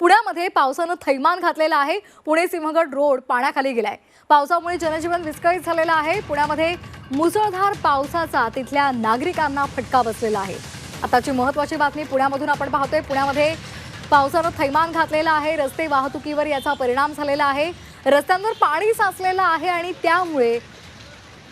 पुण्यामध्ये पावसानं थैमान घातलेलं आहे. पुणे सिंहगड रोड पाण्याखाली गेलाय. पावसामुळे जनजीवन विस्कळीत झालेलं आहे. पुण्यामध्ये मुसळधार पावसाचा तिथल्या नागरिकांना फटका बसलेला आहे. आताची महत्वाची बातमी पुण्यामधून आपण पाहतोय. पुण्यामध्ये पावसानं थैमान घातलेलं आहे. रस्ते वाहतुकीवर याचा परिणाम झालेला आहे. रस्त्यांवर पाणी साचलेलं आहे आणि त्यामुळे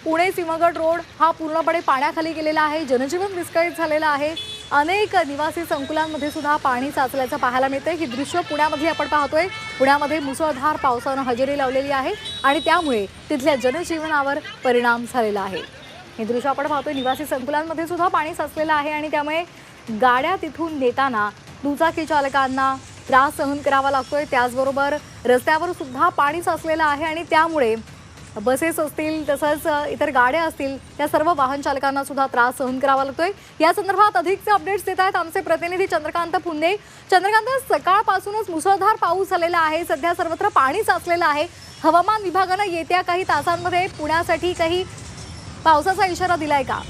पुणे सिंहगड रोड हा पूर्णपणे पाण्याखाली गेलेला आहे. जनजीवन विस्कळीत झालेलं आहे. अनेक निवासी संकुलांमध्ये सुद्धा पाणी साचल्याचं पाहायला मिळतंय. ही दृश्य पुण्यामध्ये आपण पाहतोय. पुण्यामध्ये मुसळधार पावसानं हजेरी लावलेली आहे आणि त्यामुळे तिथल्या जनजीवनावर परिणाम झालेला आहे. हे दृश्य आपण पाहतोय. निवासी संकुलांमध्ये सुद्धा पाणी साचलेलं आहे आणि त्यामुळे गाड्या तिथून नेताना दुचाकी चालकांना त्रास सहन करावा लागतोय. त्याचबरोबर रस्त्यावर सुद्धा पाणी साचलेलं आहे आणि त्यामुळे बसेस असतील तसंच इतर गाड्या असतील त्या सर्व वाहन चालकांना सुद्धा त्रास सहन करावा लागतोय. या संदर्भात अधिकचे अपडेट्स देत आहेत आमचे प्रतिनिधी चंद्रकांत पुंदे चंद्रकांत सकाळपासूनच मुसळधार पाऊस झालेला आहे. सध्या सर्वत्र पाणी साचलेलं आहे. हवामान विभागानं येत्या काही तासांमध्ये पुण्यासाठी काही पावसाचा इशारा दिलाय का?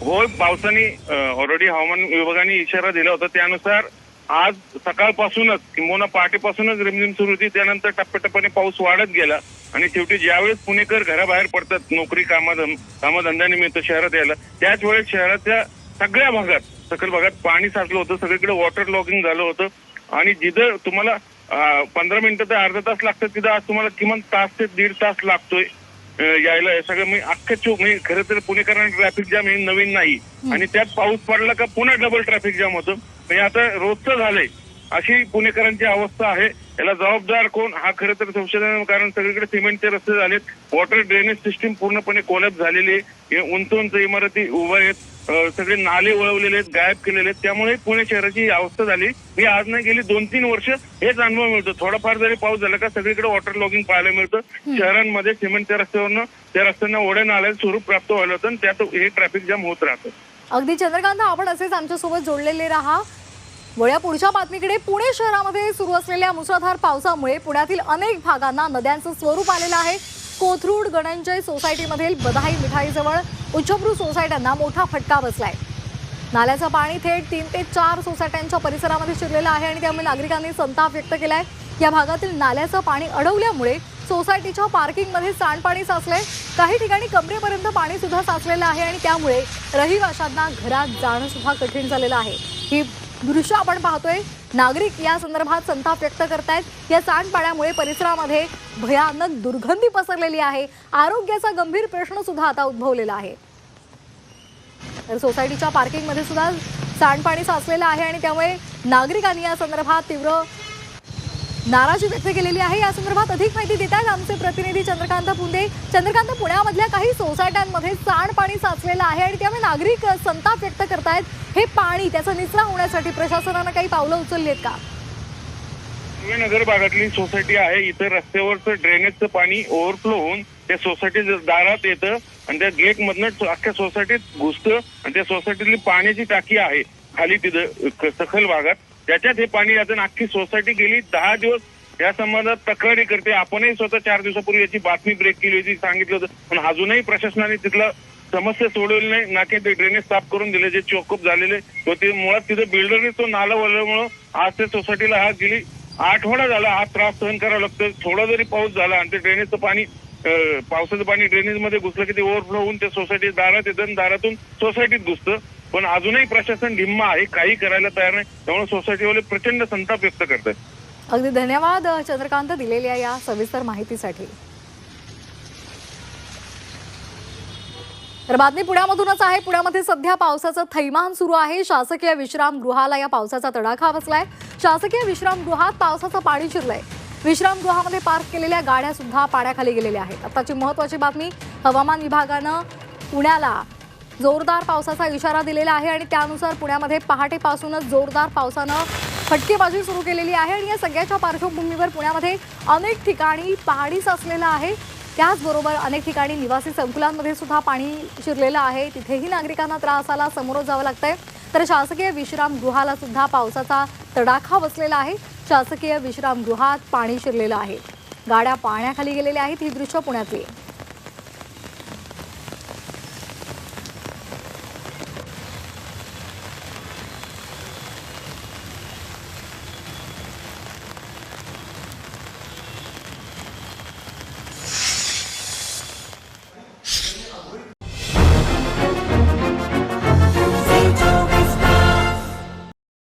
हो पावसाने ऑलरेडी हवामान विभागाने इशारा दिला होता. त्यानुसार आज सकाळपासूनच किंबहुना पहाटेपासूनच रिमझिम सुरू होती. त्यानंतर टप्प्याटप्प्याने पाऊस वाढत गेला. आणि शेवटी ज्यावेळेस पुणेकर घराबाहेर पडतात नोकरी कामाधं कामधंद्यानिमित्त शहरात यायला त्याच वेळेस शहराच्या सगळ्या भागात सकल भागात पाणी साचलं होतं सगळीकडे वॉटर लॉगिंग झालं होतं. आणि जिथं तुम्हाला पंधरा मिनिटं ते अर्धा तास लागतात तिथं आज तुम्हाला किमान तास ते दीड तास लागतोय यायला. हे सगळं म्हणजे अख्ख्या चौक म्हणजे खरं तर पुणेकरांना ट्रॅफिक जाम हे नवीन नाही. आणि त्यात पाऊस पडला का पुन्हा डबल ट्रॅफिक जाम होतं. म्हणजे आता रोजचं झालंय. अशी पुणेकरांची अवस्था आहे. याला जबाबदार कोण? हा खरं तर संशोधन कारण सगळीकडे सिमेंटचे रस्ते झालेत. वॉटर ड्रेनेज सिस्टीम पूर्णपणे कोलॅप झालेली आहे. हे उंच उंच इमारती उभ्या आहेत. सगळे नाले वळवलेले आहेत गायब केलेले आहेत. त्यामुळे पुणे शहराची ही अवस्था झाली. मी आज नाही गेली दोन तीन वर्ष हेच अनुभव मिळतो. थोडाफार जरी पाऊस झाला का सगळीकडे वॉटर लॉगिंग पाहायला मिळतं. शहरांमध्ये सिमेंटच्या रस्त्यावरनं त्या रस्त्यांना ओढ्या नाल्याचं स्वरूप प्राप्त व्हायला होतं आणि त्यात हे ट्रॅफिक जाम होत राहतं. अगदी चंद्रकांत आपण असेच आमच्यासोबत जोडलेले राहा. वळ्या पुढच्या बातमीकडे पुणे शहरामध्ये सुरू असलेल्या मुसळधार पावसामुळे पुण्यातील अनेक भागांना नद्यांचं स्वरूप आलेलं आहे. कोथरूड गणंजय सोसायटीमधील बधाई मिठाईजवळ उच्चभ्रू सोसायट्यांना मोठा फटका बसलाय. नाल्याचं पाणी थेट तीन ते चार सोसायट्यांच्या परिसरामध्ये शिरलेलं आहे आणि त्यामुळे नागरिकांनी संताप व्यक्त केलाय. या भागातील नाल्याचं पाणी अडवल्यामुळे सोसायटीच्या पार्किंगमध्ये सांडपाणी साचलंय. काही ठिकाणी कमरेपर्यंत पाणी सुद्धा साचलेलं आहे आणि त्यामुळे रहिवाशांना घरात जाणं सुद्धा कठीण झालेलं आहे. ही दृश्य आपण पाहतोय नागरिक या संदर्भात संताप व्यक्त करतायत. या सांडपाण्यामुळे परिसरामध्ये भयानक दुर्गंधी पसरलेली आहे. आरोग्याचा गंभीर प्रश्न सुद्धा आता उद्भवलेला आहे. तर सोसायटीच्या पार्किंगमध्ये सुद्धा सांडपाणी साचलेलं आहे आणि त्यामुळे नागरिकांनी या संदर्भात तीव्र नाराजी व्यक्त केलेली आहे. या संदर्भात अधिक माहिती देत आहेत आमचे प्रतिनिधी चंद्रकांत पुंदे चंद्रकांत पुण्यामधल्या काही सोसायट्यांमध्ये सांडपाणी साचलेलं आहे आणि त्यामुळे नागरिक संताप व्यक्त करतायत. हे पाणी त्याचा निचरा होण्यासाठी प्रशासनानं काही पावलं उचलली आहेत का नगर भागातली सोसायटी आहे. इथं रस्त्यावरचं ड्रेनेजचं पाणी ओव्हरफ्लो होऊन त्या सोसायटी दारात येतं आणि त्या गेट मधनं अख्ख्या सोसायटीत घुसतं आणि त्या सोसायटीतली पाण्याची टाकी आहे. खाली तिथं सखल भागात त्याच्यात हे पाणी आता अख्खी सोसायटी गेली. दहा दिवस या संबंधात तक्रारी करते. आपणही स्वतः चार दिवसापूर्वी याची बातमी ब्रेक केली होती सांगितलं होतं. पण अजूनही प्रशासनाने तिथला समस्या सोडवली नाही. ना की ते ड्रेनेज साफ करून दिले जे चोकअप झालेले व ते मुळात तिथे बिल्डरने तो नाला वळल्यामुळं आज त्या सोसायटीला हात गेली आठवडा झाला हा त्रास सहन करावा लागतो थोडा जरी पाऊस झाला आणि ते ड्रेनेजचं पाणी पावसाचं पाणी ड्रेनेजमध्ये घुसलं की ते ओव्हरफ्लो होऊन त्या सोसायटी दारात येतं दारातून सोसायटीत घुसतं. पण अजूनही प्रशासन ढिम्म आहे काही करायला तयार नाही. त्यामुळे सोसायटीवाले प्रचंड संताप व्यक्त करतात अगदी धन्यवाद चंद्रकांत दिलेल्या या सविस्तर माहितीसाठी. तर बातमी पुण्यामधूनच आहे. पुण्यामध्ये सध्या पावसाचं थैमान सुरू आहे. शासकीय विश्रामगृहाला या पावसाचा तडाखा बसलाय. शासकीय विश्रामगृहात पावसाचं पाणी शिरलंय. विश्रामगृहामध्ये पार्क केलेल्या गाड्या सुद्धा पाण्याखाली गेलेल्या आहेत. आताची महत्वाची बातमी हवामान विभागानं पुण्याला. जोरदार पावसाचा इशारा दिलेला आहे आणि त्यानुसार पुण्यामध्ये पहाटेपासूनच जोरदार पावसानं फटकेबाजी सुरू केलेली आहे आणि या सगळ्याच्या पार्श्वभूमीवर पुण्यामध्ये अनेक ठिकाणी पहाडी असलेलं आहे. त्याचबरोबर अनेक ठिकाणी निवासी संकुलांमध्ये सुद्धा पाणी शिरलेलं आहे. तिथेही नागरिकांना त्रासाला समोर जावं लागतंय. तर शासकीय विश्रामगृहाला सुद्धा पावसाचा तडाखा बसलेला आहे. शासकीय विश्रामगृहात पाणी शिरलेलं आहे. गाड्या पाण्याखाली गेलेल्या आहेत. ही दृश्य पुण्यातली आहे.